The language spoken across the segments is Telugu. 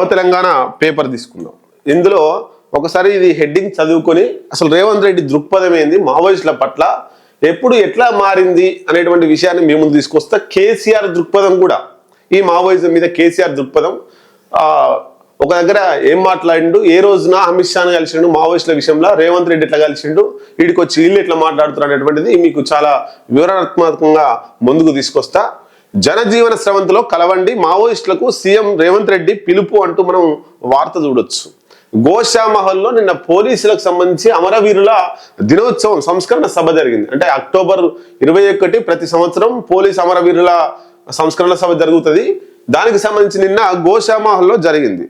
నవ తెలంగాణ పేపర్ తీసుకుందాం. ఇందులో ఒకసారి ఇది హెడ్డింగ్ చదువుకొని అసలు రేవంత్ రెడ్డి దృక్పథం ఏంది మావోయిస్టుల పట్ల ఎప్పుడు ఎట్లా మారింది అనేటువంటి విషయాన్ని మేము తీసుకొస్తా. కేసీఆర్ దృక్పథం కూడా ఈ మావోయిజం మీద కేసీఆర్ దృక్పథం ఒక దగ్గర ఏం మాట్లాడిండు ఏ రోజున అమిత్ షాను కలిసిండు మావోయిస్టుల విషయంలో రేవంత్ రెడ్డి ఎట్లా కలిసిండు వీడికి వచ్చి వీళ్ళు ఎట్లా మాట్లాడుతున్నారు అనేటువంటిది మీకు చాలా వివరణాత్మకంగా ముందుకు తీసుకొస్తా. జనజీవన స్రవంతిలో కలవండి. మావోయిస్టులకు సీఎం రేవంత్ రెడ్డి పిలుపు అంటూ మనం వార్త చూడొచ్చు. గోషామహల్లో నిన్న పోలీసులకు సంబంధించి అమరవీరుల దినోత్సవం సంస్కరణ సభ జరిగింది. అంటే అక్టోబర్ ఇరవై ఒకటి ప్రతి సంవత్సరం పోలీస్ అమరవీరుల సంస్కరణ సభ జరుగుతుంది. దానికి సంబంధించి నిన్న గోషామహల్లో జరిగింది.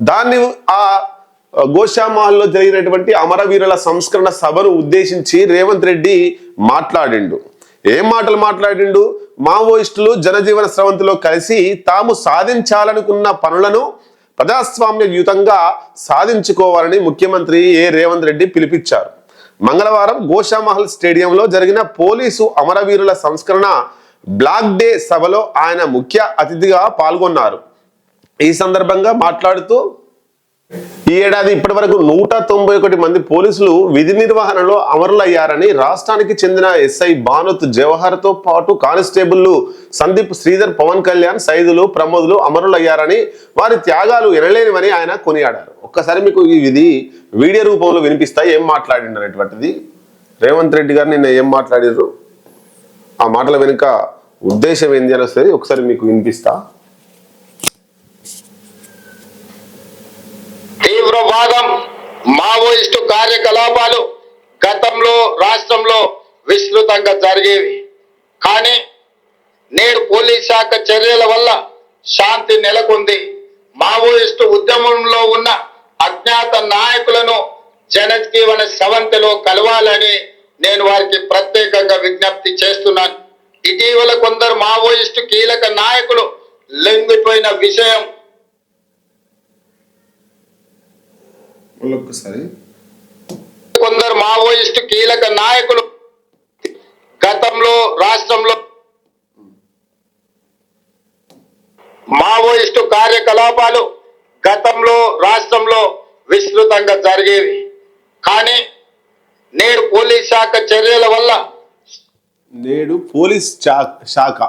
దాన్ని ఆ గోషామహల్లో జరిగినటువంటి అమరవీరుల సంస్కరణ సభను ఉద్దేశించి రేవంత్ రెడ్డి మాట్లాడిండు. ఏం మాటలు మాట్లాడిండు? మావోయిస్టులు జనజీవన స్రవంతిలో కలిసి తాము సాధించాలనుకున్న పనులను ప్రజాస్వామ్యయుతంగా సాధించుకోవాలని ముఖ్యమంత్రి ఏ రేవంత్ రెడ్డి పిలిపించారు. మంగళవారం గోషామహల్ స్టేడియంలో జరిగిన పోలీసు అమరవీరుల సంస్కరణ బ్లాక్ డే సభలో ఆయన ముఖ్య అతిథిగా పాల్గొన్నారు. ఈ సందర్భంగా మాట్లాడుతూ ఈ ఏడాది ఇప్పటి వరకు నూట తొంభై ఒకటి మంది పోలీసులు విధి నిర్వహణలో అమరులయ్యారని రాష్ట్రానికి చెందిన ఎస్ఐ భానుత్ జవహర్తో పాటు కానిస్టేబుల్లు సందీప్ శ్రీధర్ పవన్ కళ్యాణ్ సైదులు ప్రమోదులు అమరులయ్యారని వారి త్యాగాలు ఎనలేనివని ఆయన కొనియాడారు. ఒక్కసారి మీకు ఈ విధి వీడియో రూపంలో వినిపిస్తా ఏం మాట్లాడిండు అనేటువంటిది? రేవంత్ రెడ్డి గారు నిన్న ఏం మాట్లాడారు ఆ మాటల వెనుక ఉద్దేశం ఏంది అని ఒకసారి మీకు వినిపిస్తా. తీవ్రవాదం మావోయిస్టు కార్యకలాపాలు గతంలో రాష్ట్రంలో విస్తృతంగా జరిగేవి. కానీ నేడు పోలీస్ శాఖ చర్యల వల్ల శాంతి నెలకొంది. మావోయిస్టు ఉద్యమంలో ఉన్న అజ్ఞాత నాయకులను జనజీవన సవంతిలో కలవాలని నేను వారికి ప్రత్యేకంగా విజ్ఞప్తి చేస్తున్నాను. ఇటీవల కొందరు మావోయిస్టు కీలక నాయకులు లొంగిపోయిన విషయం ఒక్కసారి కొందరు మావోయిస్టు కీలక నాయకులు గతంలో రాష్ట్రంలో మావోయిస్టు కార్యకలాపాలు గతంలో రాష్ట్రంలో విస్తృతంగా జరిగేవి. కానీ నేడు పోలీస్ శాఖ చర్యల వల్ల నేడు పోలీస్ శాఖ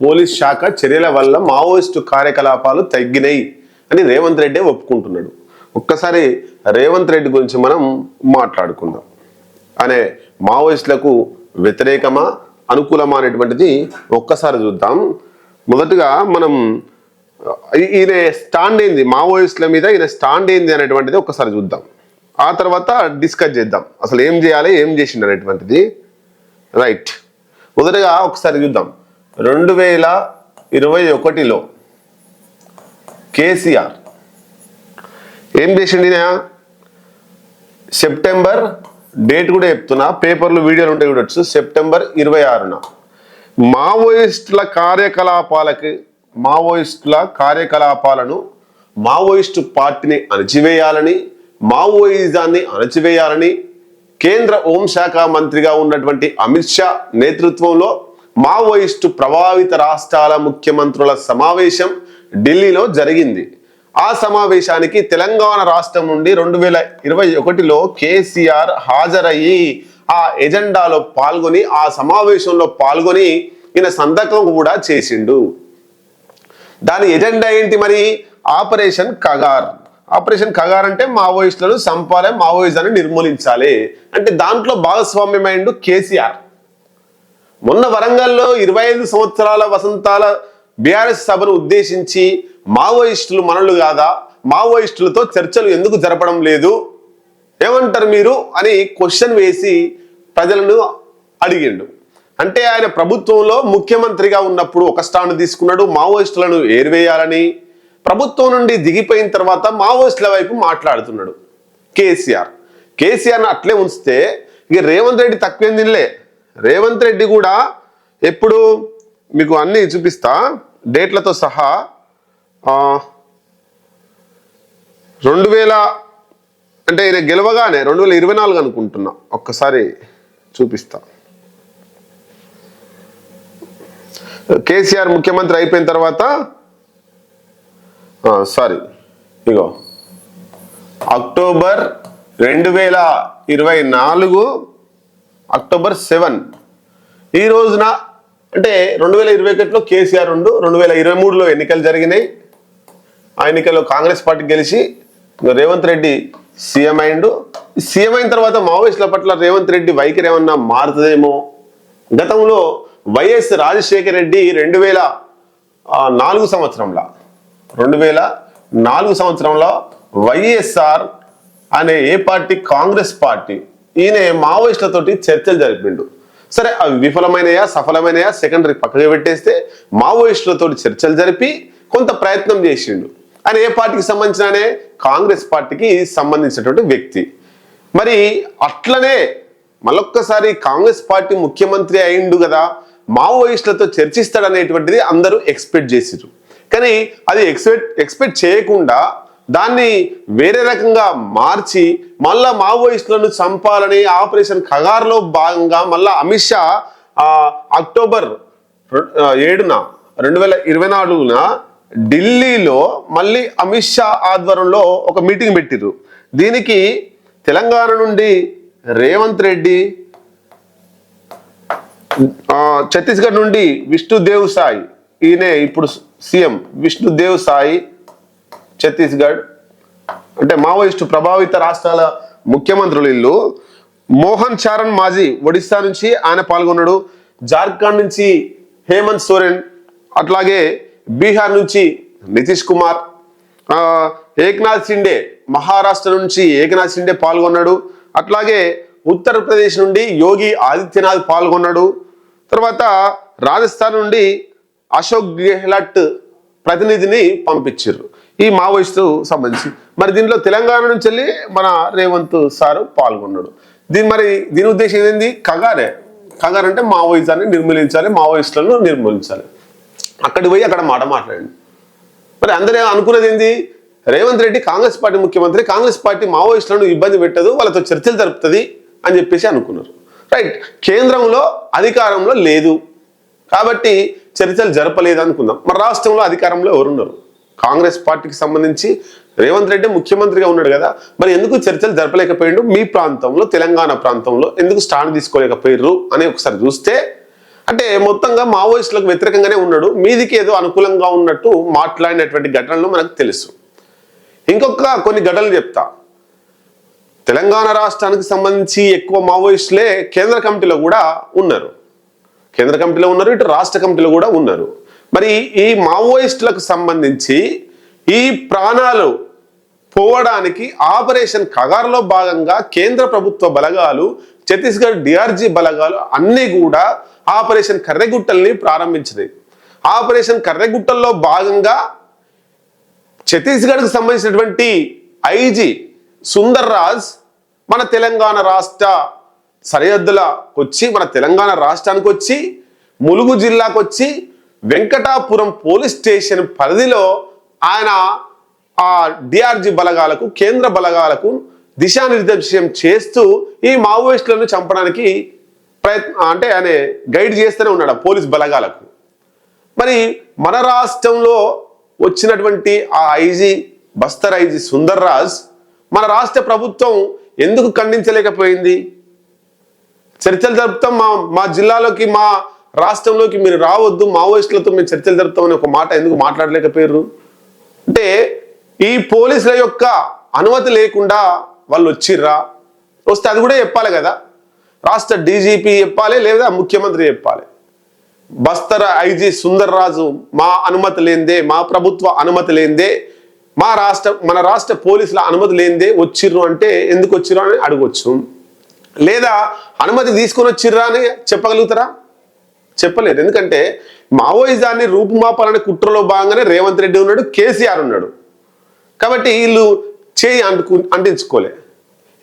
పోలీస్ శాఖ చర్యల వల్ల మావోయిస్టు కార్యకలాపాలు తగ్గినాయి అని రేవంత్ రెడ్డి ఒప్పుకుంటున్నాడు. ఒక్కసారి రేవంత్ రెడ్డి గురించి మనం మాట్లాడుకుందాం. అనే మావోయిస్టులకు వ్యతిరేకమా అనుకూలమా అనేటువంటిది ఒక్కసారి చూద్దాం. మొదటగా మనం ఈయన స్టాండ్ ఏంది? మావోయిస్టుల మీద ఈయన స్టాండ్ ఏంది అనేటువంటిది ఒక్కసారి చూద్దాం. ఆ తర్వాత డిస్కస్ చేద్దాం. అసలు ఏం చేయాలి ఏం చేసిండు అనేటువంటిది. రైట్. మొదటగా ఒకసారి చూద్దాం. రెండు వేల ఇరవై ఒకటిలో కేసీఆర్ ఏం చేసిండి సెప్టెంబర్ డేట్ కూడా చెప్తున్నా పేపర్లు వీడియోలు ఉంటాయి చూడొచ్చు. సెప్టెంబర్ ఇరవై ఆరున. మావోయిస్టుల కార్యకలాపాలకి మావోయిస్టుల కార్యకలాపాలను మావోయిస్టు పార్టీని అణచివేయాలని మావోయిజాన్ని అణచివేయాలని కేంద్ర హోంశాఖ మంత్రిగా ఉన్నటువంటి అమిత్ షా నేతృత్వంలో మావోయిస్టు ప్రభావిత రాష్ట్రాల ముఖ్యమంత్రుల సమావేశం ఢిల్లీలో జరిగింది. ఆ సమావేశానికి తెలంగాణ రాష్ట్రం నుండి రెండు వేల ఇరవై ఒకటిలో కేసీఆర్ హాజరయ్యి ఆ ఎజెండాలో పాల్గొని ఆ సమావేశంలో పాల్గొని ఈయన సంతకం కూడా చేసిండు. దాని ఎజెండా ఏంటి మరి? ఆపరేషన్ కగార్. ఆపరేషన్ కగార్ అంటే మావోయిస్టులను సంపాలే మావోయిస్టులను నిర్మూలించాలి. అంటే దాంట్లో భాగస్వామ్యమైండు కేసీఆర్. మొన్న వరంగల్లో ఇరవై ఐదు సంవత్సరాల వసంతాల బీఆర్ఎస్ సభను ఉద్దేశించి మావోయిస్టులు మనలు కాదా? మావోయిస్టులతో చర్చలు ఎందుకు జరపడం లేదు? ఏమంటారు మీరు? అని క్వశ్చన్ వేసి ప్రజలను అడిగిండు. అంటే ఆయన ప్రభుత్వంలో ముఖ్యమంత్రిగా ఉన్నప్పుడు ఒక స్టాండ్ తీసుకున్నాడు మావోయిస్టులను ఏరివేయాలని. ప్రభుత్వం నుండి దిగిపోయిన తర్వాత మావోయిస్టుల వైపు మాట్లాడుతున్నాడు కేసీఆర్. కేసీఆర్ని అట్లే ఉంచితే ఇక రేవంత్ రెడ్డి తక్కువేం తినలే. రేవంత్ రెడ్డి కూడా ఎప్పుడు మీకు అన్ని చూపిస్తా డేట్లతో సహా రెండు వేల అంటే ఈయన గెలవగానే రెండు వేల ఇరవై నాలుగు అనుకుంటున్నా. ఒక్కసారి చూపిస్తా. కేసీఆర్ ముఖ్యమంత్రి అయిపోయిన తర్వాత సారీ ఇగో అక్టోబర్ రెండు వేల ఇరవై నాలుగు అక్టోబర్ సెవెన్. ఈ రోజున అంటే రెండు వేల ఇరవై ఒకటిలో కేసీఆర్ రెండు రెండు వేల ఇరవై మూడులో ఎన్నికలు జరిగినాయి. ఆ ఎన్నికల్లో కాంగ్రెస్ పార్టీ గెలిచి రేవంత్ రెడ్డి సీఎం అయిండు సీఎం అయిన తర్వాత మావోయిస్టుల పట్ల రేవంత్ రెడ్డి వైఖరి ఏమన్నా మారుతుందేమో? గతంలో వైఎస్ రాజశేఖర రెడ్డి రెండు వేల నాలుగు సంవత్సరంలో రెండు వేల నాలుగు సంవత్సరంలో వైఎస్ఆర్ అనే ఏ పార్టీ? కాంగ్రెస్ పార్టీ. ఈయన మావోయిస్టులతోటి చర్చలు జరిపిండు. సరే అవి విఫలమైనయా సఫలమైనయా? సెకండరీ పక్కగా పెట్టేస్తే మావోయిస్టులతో చర్చలు జరిపి కొంత ప్రయత్నం చేసిండు. ఆయన ఏ పార్టీకి సంబంధించిననే? కాంగ్రెస్ పార్టీకి సంబంధించినటువంటి వ్యక్తి. మరి అట్లనే మళ్ళొక్కసారి కాంగ్రెస్ పార్టీ ముఖ్యమంత్రి అయిండు కదా మావోయిస్టులతో చర్చిస్తాడనేటువంటిది అందరూ ఎక్స్పెక్ట్ చేసిరు కానీ అది ఎక్స్పెక్ట్ ఎక్స్పెక్ట్ చేయకుండా దాన్ని వేరే రకంగా మార్చి మళ్ళా మావోయిస్టులను చంపాలని ఆపరేషన్ ఖగార్లో భాగంగా మళ్ళా అమిత్ షా అక్టోబర్ ఏడున రెండు వేల ఇరవై నాలుగున ఢిల్లీలో మళ్ళీ అమిత్ షా ఆధ్వర్యంలో ఒక మీటింగ్ పెట్టిర్రు. దీనికి తెలంగాణ నుండి రేవంత్ రెడ్డి ఛత్తీస్గఢ్ నుండి విష్ణుదేవ్ సాయి ఈయనే ఇప్పుడు సీఎం విష్ణుదేవ్ సాయి ఛత్తీస్గఢ్ అంటే మావోయిస్టు ప్రభావిత రాష్ట్రాల ముఖ్యమంత్రులు ఇల్లు. మోహన్ చారణ్ మాజీ ఒడిస్సా నుంచి ఆయన పాల్గొన్నాడు. జార్ఖండ్ నుంచి హేమంత్ సోరెన్ అట్లాగే బీహార్ నుంచి నితీష్ కుమార్ ఏక్నాథ్ షిండే మహారాష్ట్ర నుంచి ఏకనాథ్ షిండే పాల్గొన్నాడు. అట్లాగే ఉత్తరప్రదేశ్ నుండి యోగి ఆదిత్యనాథ్ పాల్గొన్నాడు. తర్వాత రాజస్థాన్ నుండి అశోక్ గెహ్లట్ ప్రతినిధిని పంపించారు ఈ మావోయిస్టు సంబంధించి. మరి దీనిలో తెలంగాణ నుంచి వెళ్ళి మన రేవంత్ సారు పాల్గొన్నాడు. దీని మరి దీని ఉద్దేశం ఏంది? కగారే. కగార్ అంటే మావోయిజాన్ని నిర్మూలించాలి మావోయిస్టులను నిర్మూలించాలి. అక్కడికి పోయి అక్కడ మాట మాట్లాడండి. మరి అందరూ అనుకున్నది ఏంది? రేవంత్ రెడ్డి కాంగ్రెస్ పార్టీ ముఖ్యమంత్రి కాంగ్రెస్ పార్టీ మావోయిస్టులను ఇబ్బంది పెట్టదు వాళ్ళతో చర్చలు జరుపుతుంది అని చెప్పేసి అనుకున్నారు. రైట్. కేంద్రంలో అధికారంలో లేదు. కాబట్టి చర్చలు జరపలేదు అనుకుందాం. మరి రాష్ట్రంలో అధికారంలో ఎవరున్నారు? కాంగ్రెస్ పార్టీకి సంబంధించి రేవంత్ రెడ్డి ముఖ్యమంత్రిగా ఉన్నాడు కదా. మరి ఎందుకు చర్చలు జరపలేకపోయిండు? మీ ప్రాంతంలో తెలంగాణ ప్రాంతంలో ఎందుకు స్టాండ్ తీసుకోలేకపోయారు అని ఒకసారి చూస్తే అంటే మొత్తంగా మావోయిస్టులకు వ్యతిరేకంగానే ఉన్నాడు. మీదికి ఏదో అనుకూలంగా ఉన్నట్టు మాట్లాడినటువంటి ఘటనలు మనకు తెలుసు. ఇంకొక కొన్ని ఘటనలు చెప్తా. తెలంగాణ రాష్ట్రానికి సంబంధించి ఎక్కువ మావోయిస్టులే కేంద్ర కమిటీలో కూడా ఉన్నారు. కేంద్ర కమిటీలో ఉన్నారు ఇటు రాష్ట్ర కమిటీలో కూడా ఉన్నారు. మరి ఈ మావోయిస్టులకు సంబంధించి ఈ ప్రాణాలు పోవడానికి ఆపరేషన్ కగారులో భాగంగా కేంద్ర ప్రభుత్వ బలగాలు ఛత్తీస్గఢ్ డిఆర్జీ బలగాలు అన్నీ కూడా ఆపరేషన్ కర్రెగుట్టల్ని ప్రారంభించినాయి. ఆపరేషన్ కర్రెగుట్టల్లో భాగంగా ఛత్తీస్గఢ్కి సంబంధించినటువంటి ఐజీ సుందర్ రాజ్ మన తెలంగాణ రాష్ట్ర సరిహద్దులకు వచ్చి మన తెలంగాణ రాష్ట్రానికి వచ్చి ములుగు జిల్లాకు వచ్చి వెంకటాపురం పోలీస్ స్టేషన్ పరిధిలో ఆయన ఆ డిఆర్జీ బలగాలకు కేంద్ర బలగాలకు దిశానిర్దేశం చేస్తూ ఈ మావోయిస్టులను చంపడానికి ప్రయత్న అంటే ఆయన గైడ్ చేస్తూనే ఉన్నాడు పోలీస్ బలగాలకు. మరి మన రాష్ట్రంలో వచ్చినటువంటి ఆ ఐజీ బస్తర్ ఐజీ సుందర్ రాజ్ మన రాష్ట్ర ప్రభుత్వం ఎందుకు ఖండించలేకపోయింది? చర్చలు జరుపుతాం మా మా జిల్లాలోకి మా రాష్ట్రంలోకి మీరు రావద్దు మావోయిస్టులతో మేము చర్చలు జరుపుతామని ఒక మాట ఎందుకు మాట్లాడలేకపోయారు? అంటే ఈ పోలీసుల యొక్క అనుమతి లేకుండా వాళ్ళు వచ్చిర్రా వస్తే అది కూడా చెప్పాలి కదా. రాష్ట్ర డీజీపీ చెప్పాలి లేదా ముఖ్యమంత్రి చెప్పాలి. బస్తర్ ఐజీ సుందర్ రాజు మా అనుమతి లేనిదే మా ప్రభుత్వ అనుమతి లేనిదే మా రాష్ట్ర మన రాష్ట్ర పోలీసుల అనుమతి లేనిదే వచ్చిర్రు అంటే ఎందుకు వచ్చిర్రు అని అడగొచ్చు. లేదా అనుమతి తీసుకొని వచ్చిర్రా అని చెప్పగలుగుతారా? చెప్పలేరు ఎందుకంటే మావోయిజాన్ని రూపుమాపాలనే కుట్రలో భాగంగానే రేవంత్ రెడ్డి ఉన్నాడు కేసీఆర్ ఉన్నాడు. కాబట్టి వీళ్ళు చేయి అంటుకు అంటించుకోలే.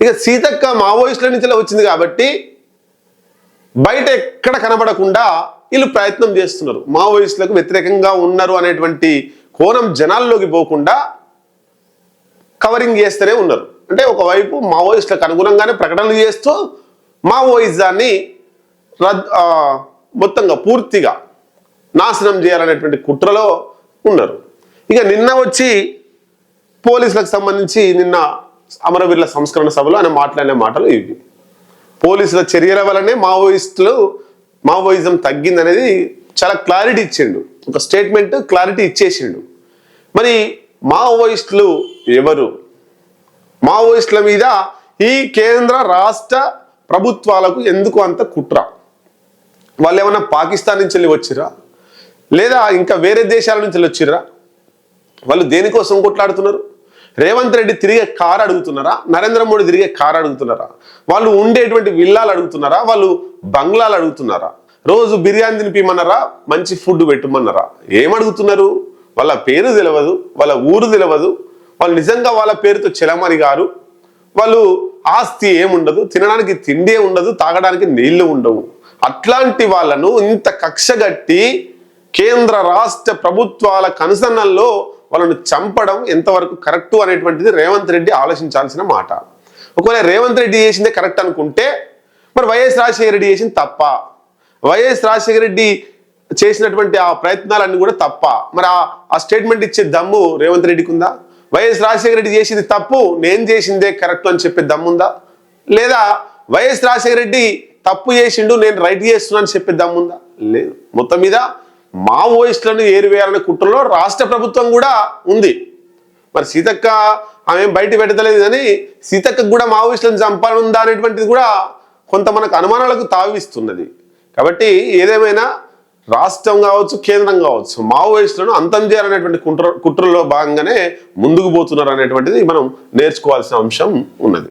ఇక సీతక్క మావోయిస్టుల నుంచి వచ్చింది కాబట్టి బయట ఎక్కడ కనబడకుండా వీళ్ళు ప్రయత్నం చేస్తున్నారు. మావోయిస్టులకు వ్యతిరేకంగా ఉన్నారు అనేటువంటి కోణం జనాల్లోకి పోకుండా కవరింగ్ చేస్తూనే ఉన్నారు. అంటే ఒకవైపు మావోయిస్టులకు అనుగుణంగానే ప్రకటనలు చేస్తూ మావోయిజాన్ని రద్ మొత్తంగా పూర్తిగా నాశనం చేయాలనేటువంటి కుట్రలో ఉన్నారు. ఇక నిన్న వచ్చి పోలీసులకు సంబంధించి నిన్న అమరవీరుల సంస్కరణ సభలో ఆయన మాట్లాడిన మాటలు ఇవి. పోలీసుల చర్యల వల్లనే మావోయిస్టులు మావోయిజం తగ్గిందనేది చాలా క్లారిటీ ఇచ్చిండు. ఒక స్టేట్మెంట్ క్లారిటీ ఇచ్చేసిండు. మరి మావోయిస్టులు ఎవరు? మావోయిస్టుల మీద ఈ కేంద్ర రాష్ట్ర ప్రభుత్వాలకు ఎందుకు అంత కుట్ర? వాళ్ళు ఏమన్నా పాకిస్తాన్ నుంచి వెళ్ళి వచ్చిర్రా? లేదా ఇంకా వేరే దేశాల నుంచి వెళ్ళి వచ్చిర్రా? వాళ్ళు దేనికోసం కొట్లాడుతున్నారు? రేవంత్ రెడ్డి తిరిగే కారు అడుగుతున్నారా? నరేంద్ర మోడీ తిరిగే కారు అడుగుతున్నారా? వాళ్ళు ఉండేటువంటి విల్లాలు అడుగుతున్నారా? వాళ్ళు బంగ్లాలు అడుగుతున్నారా? రోజు బిర్యానీ తినిపిమన్నారా? మంచి ఫుడ్ పెట్టమన్నారా? ఏమడుగుతున్నారు వాళ్ళ పేరు తెలియదు వాళ్ళ ఊరు తెలియదు వాళ్ళు నిజంగా వాళ్ళ పేరుతో చెలమని గారు. వాళ్ళు ఆస్తి ఏముండదు తినడానికి తిండి ఉండదు తాగడానికి నీళ్ళు ఉండవు. అట్లాంటి వాళ్ళను ఇంత కక్షగట్టి కేంద్ర రాష్ట్ర ప్రభుత్వాల కనుసన్నల్లో వాళ్ళను చంపడం ఎంతవరకు కరెక్ట్ అనేటువంటిది రేవంత్ రెడ్డి ఆలోచించాల్సిన మాట. ఒకవేళ రేవంత్ రెడ్డి చేసిందే కరెక్ట్ అనుకుంటే మరి వైఎస్ రాజశేఖర రెడ్డి చేసింది తప్ప వైఎస్ రాజశేఖర రెడ్డి చేసినటువంటి ఆ ప్రయత్నాలన్నీ కూడా తప్ప మరి ఆ- స్టేట్మెంట్ ఇచ్చే దమ్ము రేవంత్ రెడ్డికి ఉందా? వైఎస్ రాజశేఖర రెడ్డి చేసింది తప్పు నేను చేసిందే కరెక్ట్ అని చెప్పే దమ్ముందా లేదా వైఎస్ రాజశేఖర రెడ్డి తప్పు చేసిండు నేను రైట్ చేస్తున్నాను అని చెప్పే దమ్ముందా లేదు. మొత్తం మీద మావోయిస్టులను ఏరివేయాలనే కుట్రలో రాష్ట్ర ప్రభుత్వం కూడా ఉంది. మరి సీతక్క ఆమె బయట పెట్టలేదు కానీ సీతక్కకు కూడా మావోయిస్టులను చంపానుందా అనేటువంటిది కూడా కొంత మనకు అనుమానాలకు తావిస్తున్నది. కాబట్టి ఏదేమైనా రాష్ట్రం కావచ్చు కేంద్రం కావచ్చు మావోయిస్టులను అంతం చేయాలనేటువంటి కుట్ర కుట్రలో భాగంగానే ముందుకు పోతున్నారు అనేటువంటిది మనం నేర్చుకోవాల్సిన అంశం ఉన్నది.